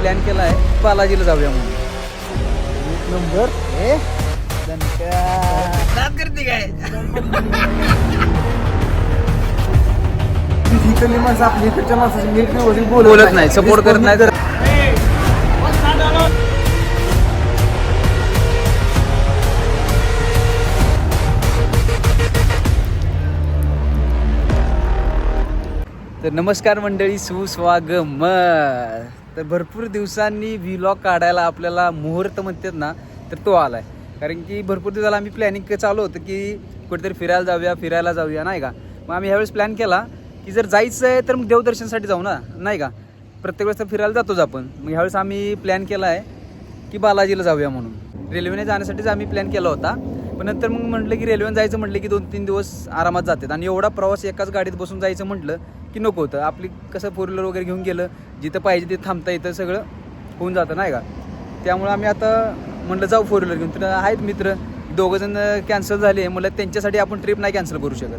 Plan केला आहे बालाजीला जाऊया म्हणून. एक नंबर. काय? इकडली माणसं आपली इकडच्या माणसाची नीट व्यवस्थित बोलत बोलत नाही. सपोर्ट करत नाही. तर नमस्कार मंडळी सुस्वागम तर भरपूर दिवसांनी व्हिलॉग काढायला आपल्याला मुहूर्त म्हणतात ना तर तो आलाय. कारण की भरपूर दिवसाला आम्ही प्लॅनिंग चालू होतं की कुठेतरी फिरायला जाऊया फिरायला जाऊया नाही का? मग आम्ही ह्यावेळेस प्लॅन केला की जर जायचं आहे तर मग देवदर्शनसाठी जाऊ ना नाही का? प्रत्येक वेळेस तर फिरायला जातोच आपण. मग ह्यावेळेस आम्ही प्लॅन केला आहे की बालाजीला जाऊया म्हणून. रेल्वेने जाण्यासाठीच आम्ही प्लॅन केला होता. पण नंतर मग म्हटलं की रेल्वेने जायचं म्हटलं की दोन तीन दिवस आरामात जातात. आणि एवढा प्रवास एकाच गाडीत बसून जायचं म्हटलं की नको होतं. आपली कसं फोर व्हीलर वगैरे घेऊन गेलं जिथं पाहिजे तिथं थांबता येतं सगळं होऊन जातं नाही का? त्यामुळं आम्ही आता म्हटलं जाऊ फोर व्हीलर घेऊन. तुला आहेत मित्र दोघंजण कॅन्सल झाले. म्हटलं त्यांच्यासाठी आपण ट्रिप नाही कॅन्सल करू शकत.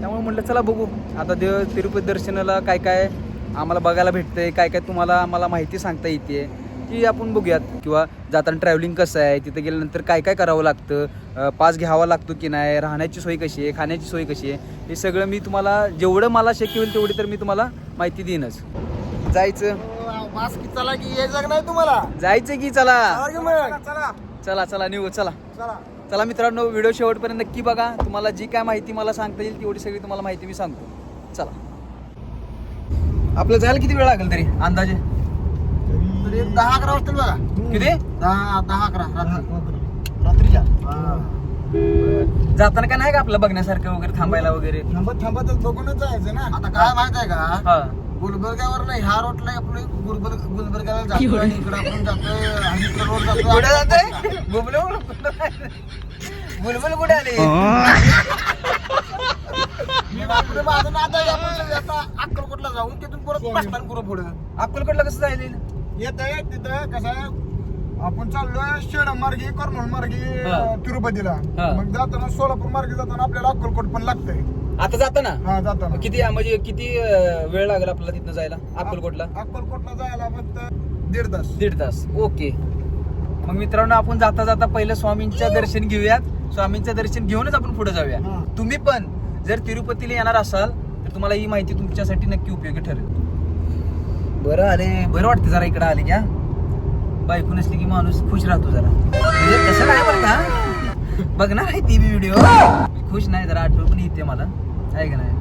त्यामुळे म्हटलं चला बघू. आता देव तिरुपती दर्शनाला काय काय आम्हाला बघायला भेटतंय काय काय तुम्हाला आम्हाला माहिती सांगता येते ती आपण बघूयात. किंवा जाताना ट्रॅव्हलिंग कसं आहे तिथं गेल्यानंतर काय काय करावं लागतं पास घ्यावा लागतो की नाही राहण्याची सोय कशी आहे खाण्याची सोय कशी आहे हे सगळं मी तुम्हाला जेवढं मला शक्य होईल तेवढी तर मी तुम्हाला माहिती देईनच. जायचं? मास्क चला की यायचं नाही तुम्हाला. जायचं की चला. चला. चला चला निघू चला. चला. चला मित्रांनो व्हिडिओ शेवटपर्यंत नक्की बघा. तुम्हाला जी काय माहिती मला सांगता येईल तेवढी सगळी तुम्हाला माहिती मी सांगतो. चला. आपलं जायला किती वेळ लागेल तरी? अंदाजे? तरी एक दहा अकरा वाजतील बघा. किती? दहा दहा अकरा रात्री. रात्रीच्या? जाताना काय नाही का आपलं बघण्यासारखं वगैरे थांबायला वगैरे? थांबत थांबतच बघूनच जायचं ना. आता काय माहीत आहे का? हा. गुलबर्ग्यावर नाही ह्या रोडला आपलं गुलबर्ग गुलबर्ग्याला जातो आणि इकडं आपण जातोय आणि इकडं रोड जातो कुठे जातोय? बुबले बुलबुल कुठे आले? मी आपलं माझं आहे आपण सगळे आता अक्कलकोटला जाऊन तिथून परत पाचतान करू पुढं. अक्कलकोटला कसं जायला येत आहे तिथं कसं आहे? आपण चाललोय शेड मार्गी कर्नूल मार्गी हा. तिरुपतीला. हा. मग जाताना सोलापूर मार्गी जाताना आपल्याला अक्कलकोट पण लागतंय. आता जाताना? हा जाताना. किती म्हणजे किती अं, वेळ लागेल आपल्याला तिथनं जायला? अक्कलकोटला? अक्कलकोटला जायला फक्त दीड तास. दीड तास. ओके. मग मित्रांनो आपण जाता जाता पहिलं स्वामींच्या दर्शन घेऊयात. स्वामींचं दर्शन घेऊनच आपण पुढे जाऊया. हा. तुम्ही पण जर तिरुपतीला येणार असाल तर तुम्हाला ही माहिती तुमच्यासाठी नक्की उपयोगी ठरेल. बरं अरे बरं वाटतं जरा इकडे आले घ्या बायको नसली की माणूस खुश राहतो जरा. म्हणजे तसं नाही बरं का बघणार आहे ती व्हिडिओ खुश नाही जरा आठवण पण येते मला. आहे का नाही?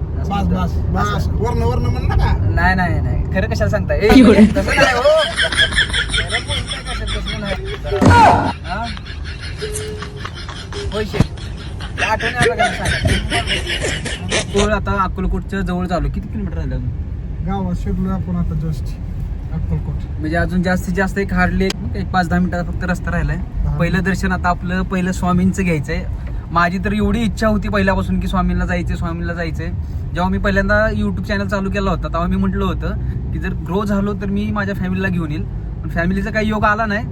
असं वर्ण वर्ण नका नाही नाही नाही. खरं कशाला सांगताय ए, तसं नाही हो. खरं बोलताय कशाला, तसं नाही. जरा, हा? होय शेठ. त्या आठवणी आल्या का सांगा. तो आता अक्कलकोटच्या जवळ चालू. किती किलोमीटर राहिलं अजून? गावात शिरलोय आपण आता जस्ट अक्कलकोट. म्हणजे अजून जास्तीत जास्त एक हार्डली एक पाच दहा मिनिटाचा फक्त रस्ता राहिलाय. पहिलं दर्शन आता आपलं पहिलं स्वामींचं घ्यायचंय. माझी तर एवढी इच्छा होती पहिल्यापासून की स्वामींना जायचंय स्वामींना जायचंय. जेव्हा मी पहिल्यांदा युट्यूब चॅनल चालू केला होता तेव्हा मी म्हटलं होतं की जर ग्रो झालो तर मी माझ्या फॅमिलीला घेऊन येईल. पण फॅमिलीचा काही योग आला नाही.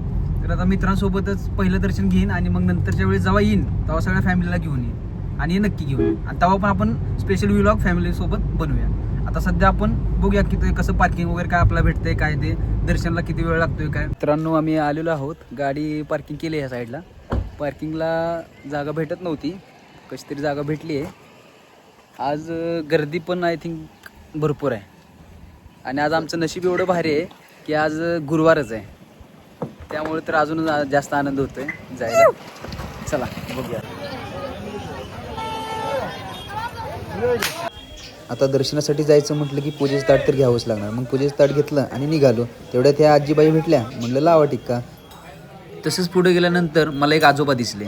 तर आता मित्रांसोबतच पहिलं दर्शन घेईन आणि मग नंतरच्या वेळेस जेव्हा येईन तेव्हा सगळ्या फॅमिलीला घेऊन येईन. आणि नक्की घेऊन येईन. आणि तेव्हा पण आपण स्पेशल व्लॉग फॅमिलीसोबत बनवूया. आता सध्या आपण बघूया किती कसं पार्किंग वगैरे काय आपल्याला भेटतंय काय ते. दर्शनला किती वेळ लागतोय काय? मित्रांनो आम्ही आलेलो आहोत. गाडी पार्किंग केली ह्या साईडला पार्किंगला जागा भेटत नव्हती. कशी तरी जागा भेटली आहे. आज गर्दी पण आय थिंक भरपूर आहे. आणि आज आमचं नशीब एवढं भारी आहे की आज गुरुवारच आहे. त्यामुळे तर अजून जास्त आनंद होतोय. जायला. चला बघूया. आता दर्शनासाठी जायचं म्हटलं की पूजेचं ताट तर घ्यावंच लागणार. मग पूजेचं ताट घेतलं आणि निघालो. तेवढ्या त्या आजीबाई भेटल्या. म्हणलं लावा टिक्का. तसंच पुढे गेल्यानंतर मला एक आजोबा दिसले.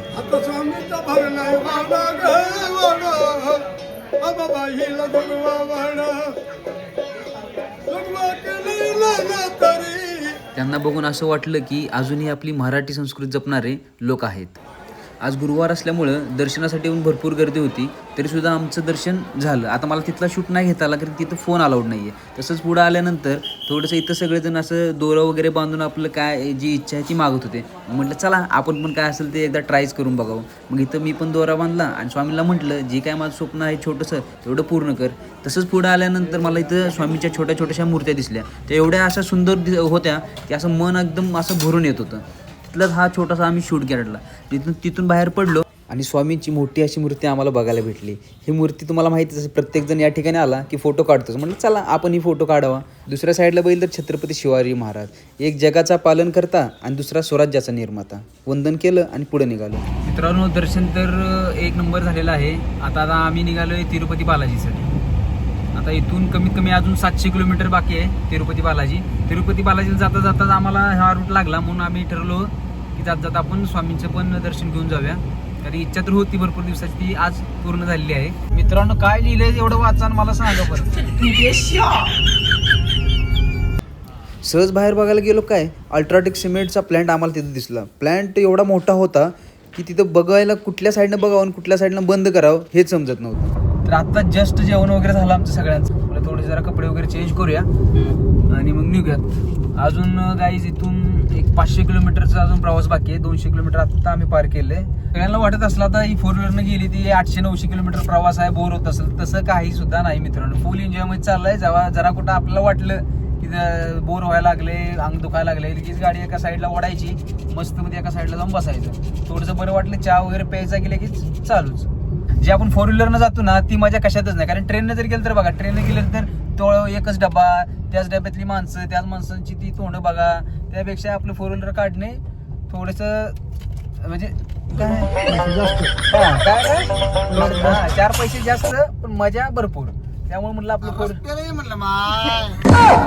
त्यांना बघून असं वाटलं की अजूनही आपली मराठी संस्कृती जपणारे लोक आहेत. आज गुरुवार असल्यामुळं दर्शनासाठी येऊन भरपूर गर्दी होती तरीसुद्धा आमचं दर्शन झालं. आता मला तिथला शूट नाही घेता आला कारण तिथं फोन अलाउड नाही आहे तसंच पुढं आल्यानंतर थोडंसं इथं सगळेजण असं दोरं वगैरे बांधून आपलं काय जी इच्छा आहे ती मागत होते. म्हटलं चला आपण पण काय असेल ते एकदा ट्रायच करून बघावं. मग इथं मी पण दोरा बांधला आणि स्वामीला म्हटलं जे काय माझं स्वप्न आहे छोटंसं तेवढं पूर्ण कर. तसंच पुढं आल्यानंतर मला इथं स्वामीच्या छोट्या छोट्याशा मूर्त्या दिसल्या. त्या एवढ्या अशा सुंदर दि- होत्या की असं मन एकदम असं भरून येत होतं. तिथलाच हा छोटासा आम्ही शूट काढला तिथून तिथून बाहेर पडलो. आणि स्वामींची मोठी अशी मूर्ती आम्हाला बघायला भेटली. ही मूर्ती तुम्हाला माहितीच असेल प्रत्येकजण या ठिकाणी आला की फोटो काढतोच. म्हटलं चला आपण ही फोटो काढावा. दुसऱ्या साईडला बघितलं तर छत्रपती शिवाजी महाराज. एक जगाचा पालन करता आणि दुसरा स्वराज्याचा निर्माता. वंदन केलं आणि पुढे निघालो. मित्रांनो दर्शन तर एक नंबर झालेलं आहे. आता आता आम्ही निघालोय तिरुपती बालाजीसाठी. आता इथून कमीत कमी अजून सातशे किलोमीटर बाकी आहे तिरुपती बालाजी. तिरुपती बालाजीला जाता जाता आम्हाला हा रूट लागला म्हणून आम्ही ठरलो की जात जाता आपण स्वामींचं पण दर्शन घेऊन जाऊया. कारण इच्छा तर होती भरपूर दिवसाची ती आज पूर्ण झालेली आहे. मित्रांनो काय लिहिलंय एवढं वाचा मला सांगा बरं. सहज बाहेर बघायला गेलो काय? अल्ट्राटेक सिमेंटचा प्लॅन्ट आम्हाला तिथं दिसला. प्लॅन्ट एवढा मोठा होता की तिथं बघायला कुठल्या साईडनं बघावं आणि कुठल्या साईडनं बंद करावं हेच समजत नव्हतं. तर आता जस्ट जेवण वगैरे झालं आमचं सगळ्यांचं. मला थोडे जरा कपडे वगैरे चेंज करूया. आणि मग निघूयात. अजून गाईज इथून एक पाचशे किलोमीटरचा अजून प्रवास बाकी आहे. दोनशे किलोमीटर आता आम्ही पार केले सगळ्यांना वाटत असलं आता ही फोर व्हीलरनं गेली ती आठशे नऊशे किलोमीटर प्रवास आहे. बोर होत असेल. तसं काही सुद्धा नाही मित्रांनो. फुल एन्जॉयमेंट चाललंय. जेव्हा जरा कुठं आपल्याला वाटलं की बोर व्हायला लागले अंग दुखायला लागले लगेच गाडी एका साईडला ओढायची मस्त मध्ये एका साईडला जाऊन बसायचं. थोडंसं बरं वाटलं चहा वगैरे प्यायचा की लगेच चालूच. जे आपण फोर व्हीलरनं जातो ना ती मजा कशातच नाही. कारण ट्रेननं जर गेलं तर बघा ट्रेननं गेलं तर तो एकच डबा त्याच डब्यातली माणसं त्याच माणसांची ती तोंड बघा. त्यापेक्षा आपलं फोर व्हीलर काढणे थोडस म्हणजे काय? हा? हा, चार पैसे जास्त पण मजा भरपूर. त्यामुळे म्हटलं आपलं फोर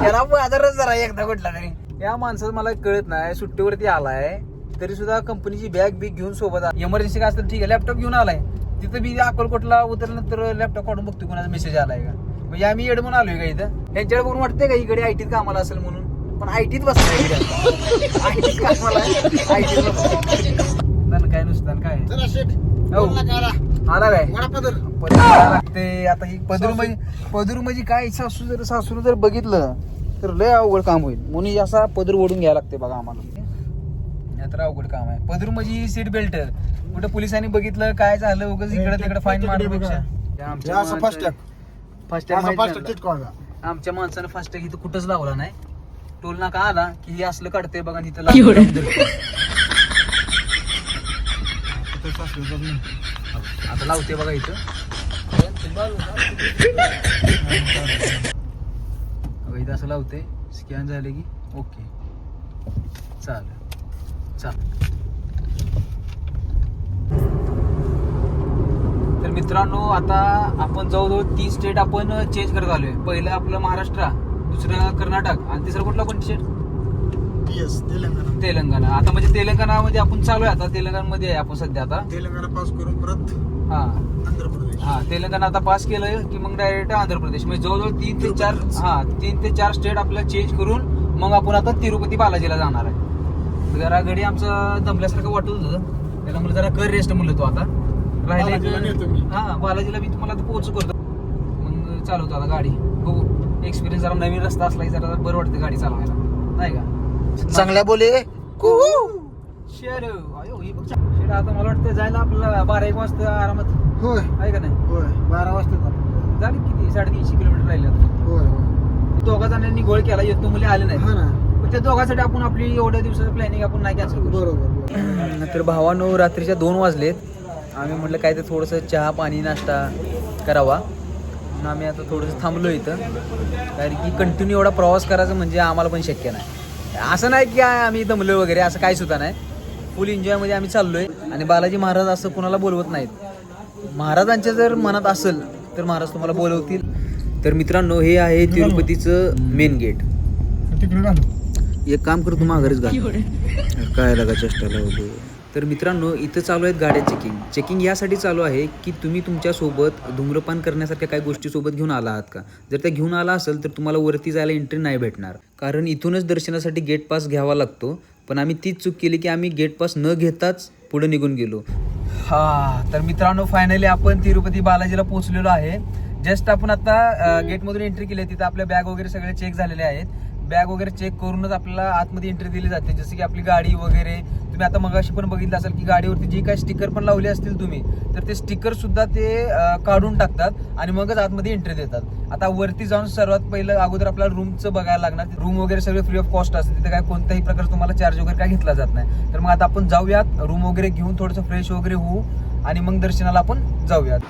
त्याला बाजारच जरा एकदा कुठला तरी. या माणसाचं मला कळत नाही सुट्टीवरती आलाय तरी सुद्धा कंपनीची बॅग बिग घेऊन सोबत इमर्जन्सी काय असेल ठीक आहे लॅपटॉप घेऊन आलाय. तिथं मी अकोलकोटला उतरल्यानंतर लॅपटॉप काढून बघतो कोणाचा मेसेज आलाय का? म्हणजे आम्ही येड म्हणून आलोय का इथं? त्यांच्याकडे बघून वाटतंय का इकडे आयटीत कामाला असेल म्हणून? पण आयटीत बसलाय आयटीत कामाला आयटीत काय नुसतं काय? हो. आला? काय? लागते आता ही पदर म्हणजे पदर म्हणजे काय सासू जर सासून जर बघितलं तर लय अवघड काम होईल. म्हणून असा पदर ओढून घ्यायला लागते बघा आम्हाला. तर अवघड काम आहे. पदर म्हणजे सीट बेल्ट कुठं पोलिसांनी बघितलं काय झालं उगाच इकडे तिकडे फाईन मारण्यापेक्षा. हे. फास्ट. आमच्या माणसानं फास्ट टॅग इथं कुठंच लावला नाही. टोल नाका आला की हे असलं काढते बघा तिथं. आता लावते बघा इथं. इथं असं लावते स्कॅन झाले की ओके चालेल. तर मित्रांनो आता आपण जवळजवळ तीन स्टेट आपण चेंज करत आलोय. पहिलं आपलं महाराष्ट्र दुसरं कर्नाटक आणि तिसरं कुठलं कोणती स्टेट तेलंगणा. तेलंगणा. आता म्हणजे तेलंगणामध्ये आपण चालू आहे. आता तेलंगणामध्ये आहे आपण सध्या आता. तेलंगणा पास करून परत हा. आंध्र प्रदेश. हा तेलंगणा आता पास केलं की मग डायरेक्ट आंध्र प्रदेश. म्हणजे जवळजवळ तीन ते चार हा तीन ते चार स्टेट आपल्याला चेंज करून मग आपण आता तिरुपती बालाजीला जाणार आहे. जरा घडी आमचं दमल्यासारखं वाटत होतं. त्याला मला जरा कर रेस्ट म्हणलं तो आता. राहिले हा बालाजीला मी तुम्हाला आता पोहोच करतो. मग चालवतो आता गाडी. बघू. एक्सपिरियन्स जरा नवीन रस्ता असला की जरा बरं वाटतं गाडी चालवायला. नाही का? चांगल्या बोले. शेर आता मला वाटतं जायला आपल्याला बारा एक वाजता आरामात. होय. आहे का नाही? होय. बारा वाजता झाले किती? साडेतीनशे किलोमीटर राहिले. होय दोघा जणांनी गोळ केला येतो मुले आले नाही हा त्या दोघांसाठी आपण आपली एवढ्या दिवसाचं प्लॅनिंग आपण नाही कॅन्सल बरोबर तर भावानो रात्रीच्या दोन वाजलेत. आम्ही म्हटलं काय ते थोडंसं चहा पाणी नाश्ता करावा. म्हणून आम्ही आता थोडंसं थांबलो इथं. कारण की कंटिन्यू एवढा प्रवास करायचा म्हणजे आम्हाला पण शक्य नाही. असं नाही की आम्ही दमलो वगैरे असं काही सुद्धा नाही. फुल एन्जॉयमध्ये आम्ही चाललोय. आणि बालाजी महाराज असं कुणाला बोलवत नाहीत. महाराजांच्या जर मनात असेल तर महाराज तुम्हाला बोलवतील. तर मित्रांनो हे आहे तिरुपतीचं मेन गेट तिकडे एक काम करतो माघारीच गा काय लागा चेष्टाला वगैरे तर मित्रांनो इथं चालू आहेत गाड्या चेकिंग चेकिंग यासाठी चालू आहे की तुम्ही तुमच्यासोबत धूम्रपान करण्यासारख्या काही गोष्टी सोबत घेऊन आला आहात का? जर त्या घेऊन आला असेल तर तुम्हाला वरती जायला एंट्री नाही भेटणार. कारण इथूनच दर्शनासाठी गेट पास घ्यावा लागतो. पण आम्ही तीच चूक केली की आम्ही गेट पास न घेताच पुढे निघून गेलो. हा तर मित्रांनो फायनली आपण तिरुपती बालाजीला पोहोचलेलो आहे. जस्ट आपण आता गेटमधून एंट्री केली तिथं आपल्या बॅग वगैरे सगळे चेक झालेले आहेत. बॅग वगैरे चेक करूनच आपल्याला आतमध्ये एंट्री दिली जाते. जसं की आपली गाडी वगैरे. तुम्ही आता मगाशी पण बघितलं असेल की गाडीवरती जे काही स्टिकर पण लावले असतील तुम्ही तर ते स्टिकर सुद्धा ते काढून टाकतात आणि मगच आतमध्ये एंट्री देतात. आता वरती जाऊन सर्वात पहिलं अगोदर आपल्याला रूमचं बघायला लागणार. रूम वगैरे सगळे फ्री ऑफ कॉस्ट असते तिथे काय कोणत्याही प्रकारचं तुम्हाला चार्ज वगैरे काय घेतला जात नाही. तर मग आता आपण जाऊयात. रूम वगैरे घेऊन थोडंसं फ्रेश वगैरे होऊ आणि मग दर्शनाला आपण जाऊयात.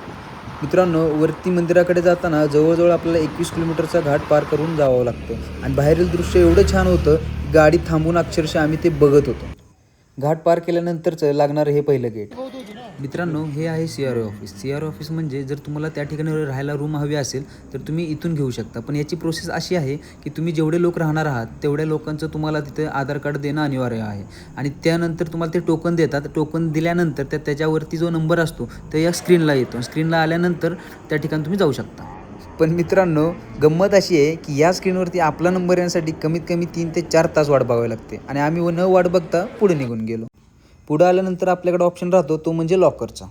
मित्रांनो वरती मंदिराकडे जाताना जवळजवळ आपल्याला एकवीस किलोमीटरचा घाट पार करून जावं लागतं. आणि बाहेरील दृश्य एवढं छान होतं गाडी थांबून अक्षरशः आम्ही ते बघत होतो. घाट पार केल्यानंतरचं लागणारं हे पहिलं गेट मित्रांनो हे आहे C R O office C R O office म्हणजे जर तुम्हाला त्या ठिकाणी राहायला रूम हवी असेल तर तुम्ही इथून घेऊ शकता. पण याची प्रोसेस अशी आहे की तुम्ही जेवढे लोक राहणार आहात तेवढ्या लोकांचं तुम्हाला तिथे आधार कार्ड देणं अनिवार्य आहे. आणि त्यानंतर तुम्हाला ते टोकन देतात. टोकन दिल्यानंतर त्या त्याच्यावरती जो नंबर असतो तो या स्क्रीनला येतो. स्क्रीनला आल्यानंतर त्या ठिकाणी तुम्ही जाऊ शकता. पण मित्रांनो गंमत अशी आहे की या स्क्रीनवरती आपला नंबर येण्यासाठी कमीत कमी तीन ते चार तास वाट बघावी लागते. आणि आम्ही न वाट बघता पुढे निघून गेलो. पुढं आल्यानंतर आपल्याकडे ऑप्शन राहतो तो म्हणजे लॉकरचा.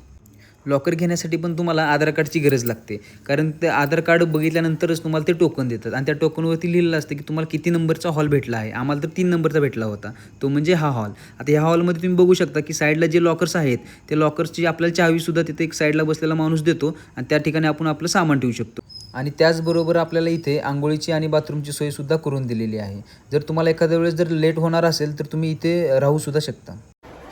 लॉकर घेण्यासाठी पण तुम्हाला आधार कार्डची गरज लागते. कारण ते आधार कार्ड बघितल्यानंतरच तुम्हाला ते टोकन देतात. आणि त्या टोकनवरती लिहिलेलं असतं की तुम्हाला किती नंबरचा हॉल भेटला आहे. आम्हाला तर तीन नंबरचा भेटला होता. तो म्हणजे हा हॉल आता ह्या हॉलमध्ये तुम्ही बघू शकता की साईडला जे लॉकर्स आहेत ते लॉकर्सची आपल्याला चावीसुद्धा तिथे एक साईडला बसलेला माणूस देतो. आणि त्या ठिकाणी आपण आपलं सामान ठेवू शकतो. आणि त्याचबरोबर आपल्याला इथे आंघोळीची आणि बाथरूमची सोयसुद्धा करून दिलेली आहे. जर तुम्हाला एखाद्या वेळेस जर लेट होणार असेल तर तुम्ही इथे राहू सुद्धा शकता.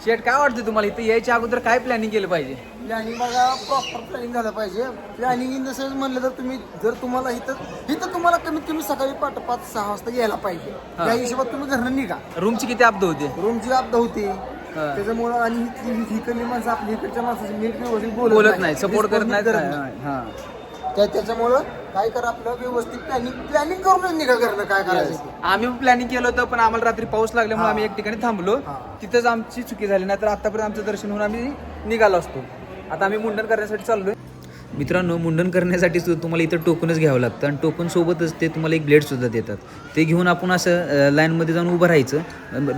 शेट काय वाटतं तुम्हाला इथे यायच्या अगोदर काय प्लॅनिंग केलं पाहिजे? प्लॅनिंग बघा प्रॉपर प्लॅनिंग झालं पाहिजे. प्लॅनिंग इन द सेन्स म्हणलं तर तुम्ही जर तुम्हाला इथं इथं तुम्हाला कमीत कमी सकाळी पाठ पाच सहा वाजता यायला पाहिजे. त्या हिशोबात तुम्ही घरनं निघा. रूमची किती अब्द होते? रूमची आपदा होती. त्याच्यामुळं आणि इकडली माणसं आपली इकडच्या माणसाची नीट व्यवस्थित बोलत नाही. सपोर्ट करत नाही. त्या त्याच्यामुळं काय करा आपलं व्यवस्थित प्लॅनिंग प्लॅनिंग करूनच निघा घरनं काय करायचं ते. आम्ही प्लॅनिंग केलं होतं पण आम्हाला रात्री पाऊस लागल्यामुळे हा. आम्ही एक ठिकाणी थांबलो. हा. तिथंच आमची चुकी झाली नाही तर आतापर्यंत आमचं दर्शन होऊन आम्ही निघालो असतो. आता आम्ही मुंडन करण्यासाठी चाललोय. मित्रांनो मुंडन करण्यासाठी सुद्धा तुम्हाला इथं टोकनच घ्यावं लागतं आणि टोकन सोबतच ते तुम्हाला एक ब्लेड सुद्धा देतात. ते घेऊन आपण असं अं, लाईनमध्ये जाऊन उभं राहायचं.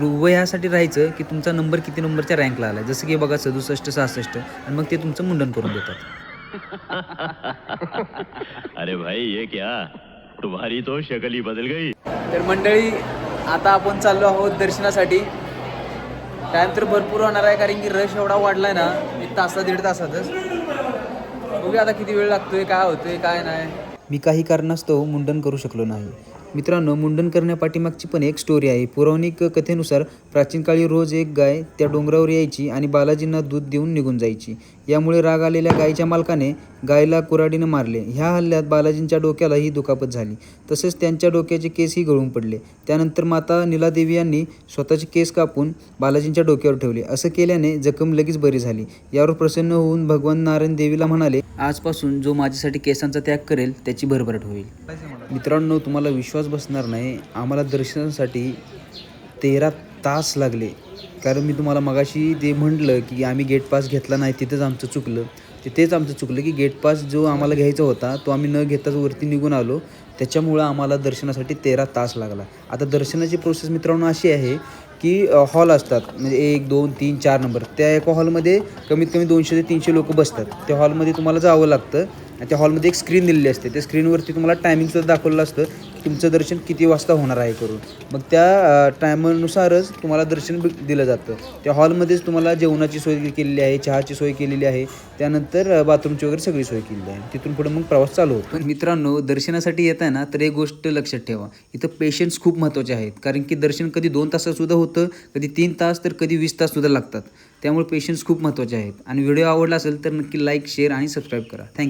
उभं ह्यासाठी राहायचं की तुमचा नंबर किती नंबरच्या रँकला आला जसं की बघा सदुसष्ट सहासष्ट आणि मग ते तुमचं मुंडन करून देतात. अरे भाई ये क्या? तुम्हारी तो शक्ल ही बदल गई। तर मंडळी आता आपण चाललो आहोत दर्शनासाठी. टाइम तर भरपूर होणार आहे कारण की रश एवढा वाढलाय ना एक तासा दीड तासातच. बघूया आता किती वेळ लागतोय काय होतोय काय नाही. मी काही कारणास्तव मुंडन करू शकलो नाही. मित्रांनो मुंडन करण्यापाठीमागची पण एक स्टोरी आहे. पौराणिक कथेनुसार प्राचीन काळी रोज एक गाय त्या डोंगरावर यायची आणि बालाजींना दूध देऊन निघून जायची. यामुळे राग आलेल्या गायीच्या मालकाने गायला कुऱ्हाडीनं मारले. ह्या हल्ल्यात बालाजींच्या डोक्यालाही दुखापत झाली. तसेच त्यांच्या डोक्याचे केसही गळून पडले. त्यानंतर माता नीलादेवी यांनी स्वतःचे केस कापून बालाजींच्या डोक्यावर ठेवले. असं केल्याने जखम लगेच बरी झाली. यावर प्रसन्न होऊन भगवान नारायण देवीला म्हणाले आजपासून जो माझ्यासाठी केसांचा त्याग करेल त्याची भरभराट होईल. मित्रांनो तुम्हाला विश्वास बसणार नाही. आम्हाला दर्शनासाठी तेरा तास लागले. कारण मी तुम्हाला मगाशी ते म्हटलं की आम्ही गेट पास घेतला नाही तिथंच आमचं चुकलं. तिथेच तेच आमचं चुकलं की गेट पास जो आम्हाला घ्यायचा होता तो आम्ही न घेताच वरती निघून आलो. त्याच्यामुळं आम्हाला दर्शनासाठी तेरा तास लागला. आता दर्शनाची प्रोसेस मित्रांनो अशी आहे की हॉल असतात. म्हणजे एक दोन तीन चार नंबर त्या एका हॉलमध्ये कमीत कमी दोनशे ते तीनशे लोक बसतात. त्या हॉलमध्ये तुम्हाला जावं लागतं. आणि त्या हॉलमध्ये एक स्क्रीन दिलेली असते. त्या स्क्रीनवरती तुम्हाला टायमिंगसुद्धा दाखवलं असतं. की तुमचं दर्शन किती वाजता होणार आहे करून. मग त्या टायमानुसारच तुम्हाला दर्शन दिलं जातं. त्या हॉलमध्येच तुम्हाला जेवणाची सोय केलेली आहे चहाची सोय केलेली आहे. त्यानंतर बाथरूमची वगैरे सगळी सोय केलेली आहे. तिथून पुढे मग प्रवास चालू होतो. पण मित्रांनो दर्शनासाठी येत आहे ना तर एक गोष्ट लक्षात ठेवा. इथं पेशन्स खूप महत्त्वाचे आहेत. कारण की दर्शन कधी दोन तासातसुद्धा होतं कधी तीन तास तर कधी वीस ताससुद्धा लागतात. त्यामुळे पेशन्स खूप महत्त्वाचे आहेत. आणि व्हिडिओ आवडला असेल तर नक्की लाईक शेअर आणि सबस्क्राईब करा. Thank you